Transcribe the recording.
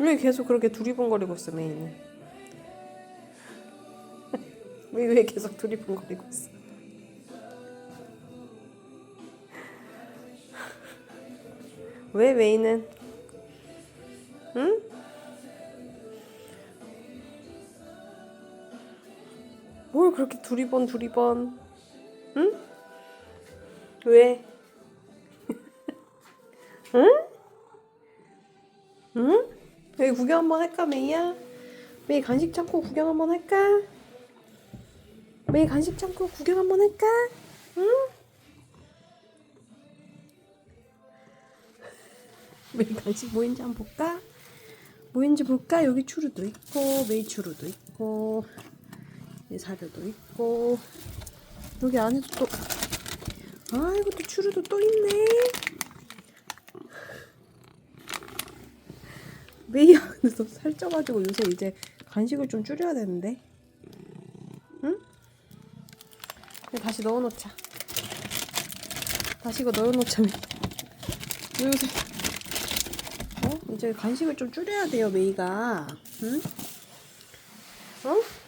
왜 계속 그렇게 두리번거리고 있어 메이는? 왜, 왜 계속 두리번거리고 있어? 왜 메이는? 응? 뭘 그렇게 두리번 두리번? 응? 왜? 응? 응? 여기 구경 한번 할까 메이야? 메이 간식 창고 구경 한번 할까? 메이 간식 창고 구경 한번 할까? 응? 메이 간식 뭐 있는지 한번 볼까? 뭐 있는지 볼까? 여기 추루도 있고 메이 추루도 있고 이 사료도 있고 여기 안에도 또 아, 이것도 추루도 또 있네. 메이 안에서 살쪄가지고 요새 이제 간식을 좀 줄여야 되는데. 응? 다시 넣어놓자. 다시 이거 넣어놓자. 요새 어? 이제 간식을 좀 줄여야 돼요, 메이가. 응? 어?